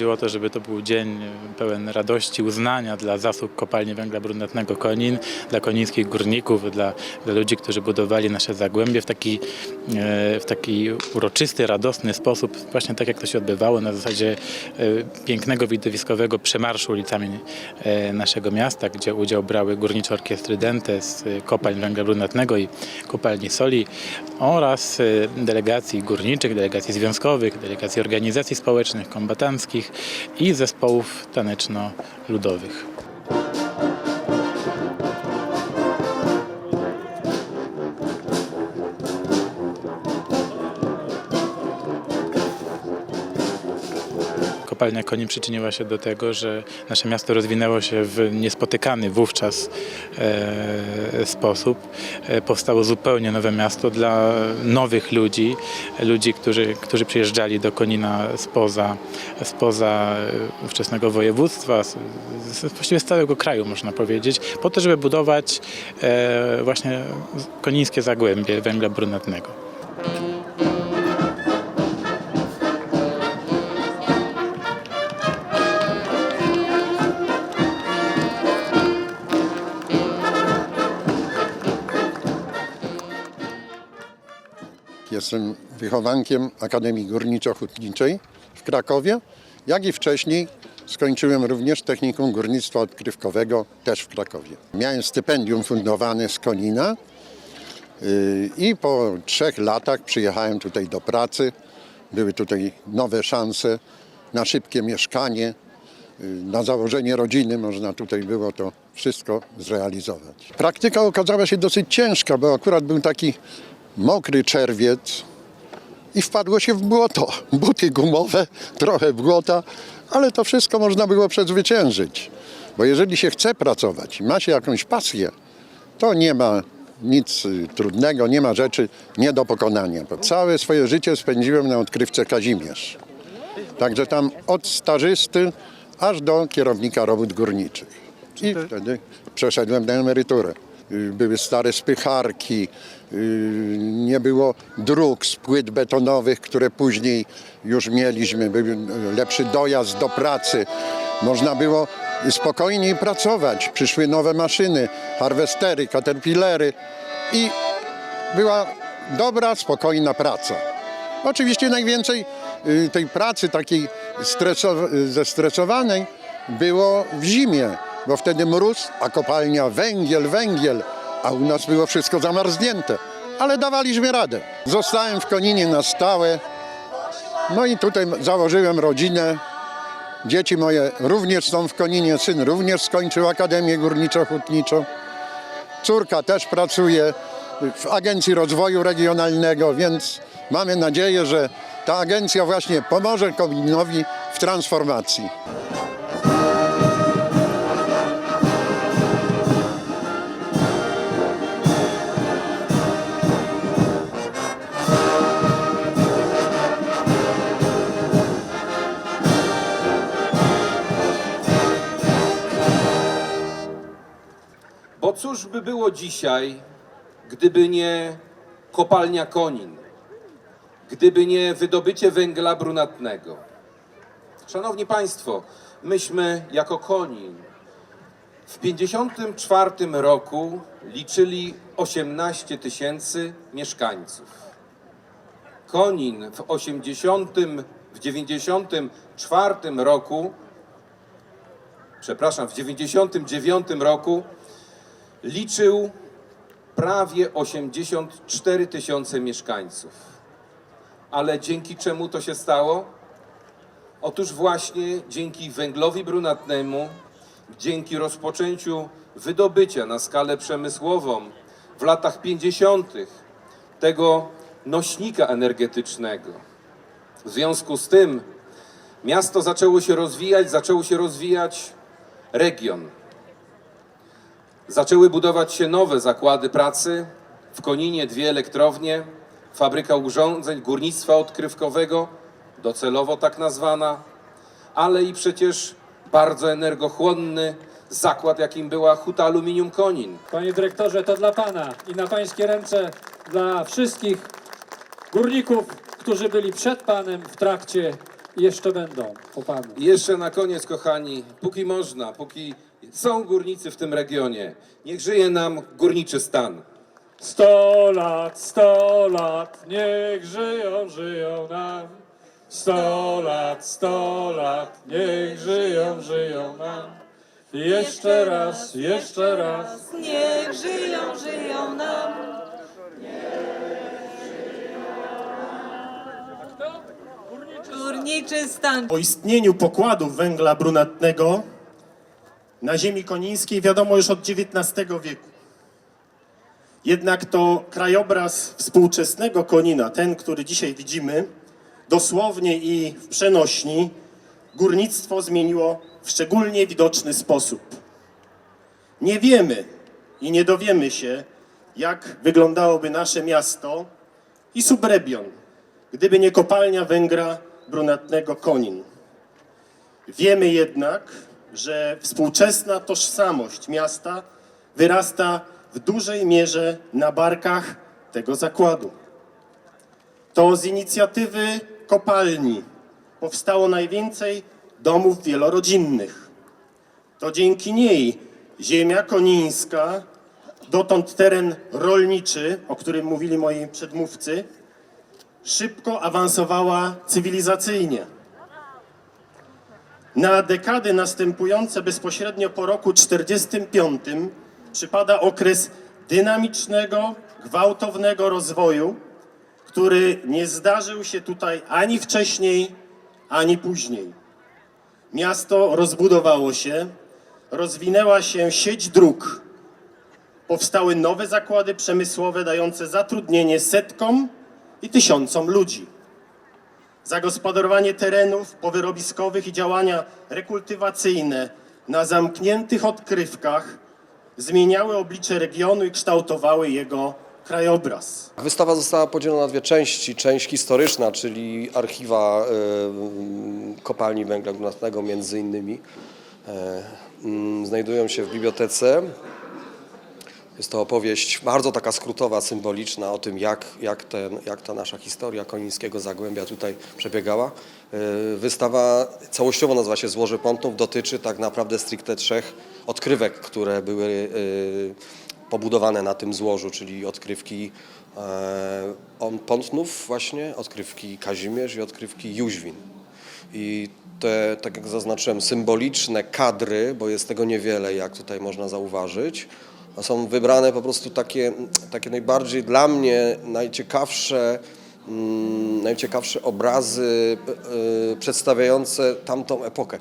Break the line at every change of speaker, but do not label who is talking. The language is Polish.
chodziło o to, żeby to był dzień pełen radości, uznania dla zasług kopalni węgla brunatnego Konin, dla konińskich górników, dla, dla ludzi, którzy budowali nasze zagłębie w taki, e, w taki uroczysty, radosny sposób, właśnie tak jak to się odbywało na zasadzie e, pięknego widowiskowego przemarszu ulicami e, naszego miasta, gdzie udział brały górnicze orkiestry Dente z kopalń węgla brunatnego i kopalni soli oraz delegacji górniczych, delegacji związkowych, delegacji organizacji społecznych, kombatanckich i zespołów taneczno-ludowych. Kopalnia Konin przyczyniła się do tego, że nasze miasto rozwinęło się w niespotykany wówczas e, sposób. E, powstało zupełnie nowe miasto dla nowych ludzi, ludzi, którzy, którzy przyjeżdżali do Konina spoza, spoza e, ówczesnego województwa, z, z, właściwie z całego kraju można powiedzieć, po to, żeby budować właśnie konińskie zagłębie węgla brunatnego.
Jestem wychowankiem Akademii Górniczo-Hutniczej w Krakowie, jak i wcześniej skończyłem również technikum górnictwa odkrywkowego też w Krakowie. Miałem stypendium fundowane z Konina yy, i po trzech latach przyjechałem tutaj do pracy. Były tutaj nowe szanse na szybkie mieszkanie, yy, na założenie rodziny. Można tutaj było to wszystko zrealizować. Praktyka okazała się dosyć ciężka, bo akurat był taki mokry czerwiec i wpadło się w błoto. Buty gumowe, trochę błota, ale to wszystko można było przezwyciężyć. Bo jeżeli się chce pracować, ma się jakąś pasję, to nie ma nic y, trudnego, nie ma rzeczy nie do pokonania. Bo całe swoje życie spędziłem na odkrywce Kazimierz. Także tam od stażysty aż do kierownika robót górniczych. I wtedy przeszedłem na emeryturę. Y, Były stare spycharki, y, nie było dróg z płyt betonowych, które później już mieliśmy. Był lepszy dojazd do pracy. Można było spokojniej pracować. Przyszły nowe maszyny, harwestery, caterpillery i była dobra, spokojna praca. Oczywiście najwięcej y, tej pracy takiej stresow- zestresowanej było w zimie, bo wtedy mróz, a kopalnia węgiel, węgiel, a u nas było wszystko zamarznięte. Ale dawaliśmy radę. Zostałem w Koninie na stałe. No i tutaj założyłem rodzinę. Dzieci moje również są w Koninie. Syn również skończył Akademię Górniczo-Hutniczą. Córka też pracuje w Agencji Rozwoju Regionalnego, więc mamy nadzieję, że ta agencja właśnie pomoże Kominowi w transformacji.
Cóż by było dzisiaj, gdyby nie kopalnia Konin, gdyby nie wydobycie węgla brunatnego? Szanowni Państwo, myśmy jako Konin w 54 roku liczyli 18 tysięcy mieszkańców. Konin w 80, w 94 roku, przepraszam, w 99 roku liczył prawie 84 tysiące mieszkańców. Ale dzięki czemu to się stało? Otóż właśnie dzięki węglowi brunatnemu, dzięki rozpoczęciu wydobycia na skalę przemysłową w latach 50. tego nośnika energetycznego. W związku z tym miasto zaczęło się rozwijać, zaczęło się rozwijać region. Zaczęły budować się nowe zakłady pracy. W Koninie dwie elektrownie, fabryka urządzeń górnictwa odkrywkowego, docelowo tak nazwana, ale i przecież bardzo energochłonny zakład, jakim była Huta Aluminium Konin.
Panie dyrektorze, to dla Pana i na Pańskie ręce dla wszystkich górników, którzy byli przed Panem w trakcie i jeszcze będą po panu.
I jeszcze na koniec, kochani, póki można, póki są górnicy w tym regionie, niech żyje nam górniczy stan.
Sto lat, sto lat, niech żyją, żyją nam. Sto lat, sto lat, niech żyją, żyją nam. Jeszcze raz, jeszcze raz.
Niech żyją, żyją nam. Górniczy stan.
O istnieniu pokładów węgla brunatnego na ziemi konińskiej wiadomo już od XIX wieku. Jednak to krajobraz współczesnego Konina, ten, który dzisiaj widzimy, dosłownie i w przenośni, górnictwo zmieniło w szczególnie widoczny sposób. Nie wiemy i nie dowiemy się, jak wyglądałoby nasze miasto i subregion, gdyby nie kopalnia węgla brunatnego Konin. Wiemy jednak, że współczesna tożsamość miasta wyrasta w dużej mierze na barkach tego zakładu. To z inicjatywy kopalni powstało najwięcej domów wielorodzinnych. To dzięki niej ziemia konińska, dotąd teren rolniczy, o którym mówili moi przedmówcy, szybko awansowała cywilizacyjnie. Na dekady następujące bezpośrednio po roku 45 przypada okres dynamicznego, gwałtownego rozwoju, który nie zdarzył się tutaj ani wcześniej, ani później. Miasto rozbudowało się, rozwinęła się sieć dróg, powstały nowe zakłady przemysłowe dające zatrudnienie setkom i tysiącom ludzi. Zagospodarowanie terenów powyrobiskowych i działania rekultywacyjne na zamkniętych odkrywkach zmieniały oblicze regionu i kształtowały jego krajobraz.
Wystawa została podzielona na dwie części. Część historyczna, czyli archiwa e, kopalni węgla brunatnego między innymi, e, znajdują się w bibliotece. Jest to opowieść bardzo taka skrótowa, symboliczna o tym, jak, jak, ten, jak ta nasza historia konińskiego Zagłębia tutaj przebiegała. E, Wystawa całościowo nazywa się Złoże Pątnów, dotyczy tak naprawdę stricte trzech odkrywek, które były e, pobudowane na tym złożu, czyli odkrywki e, Pątnów właśnie, odkrywki Kazimierz i odkrywki Jóźwin. I te, tak jak zaznaczyłem, symboliczne kadry, bo jest tego niewiele, jak tutaj można zauważyć, a są wybrane po prostu takie, takie najbardziej dla mnie najciekawsze, mm, najciekawsze obrazy y, przedstawiające tamtą epokę.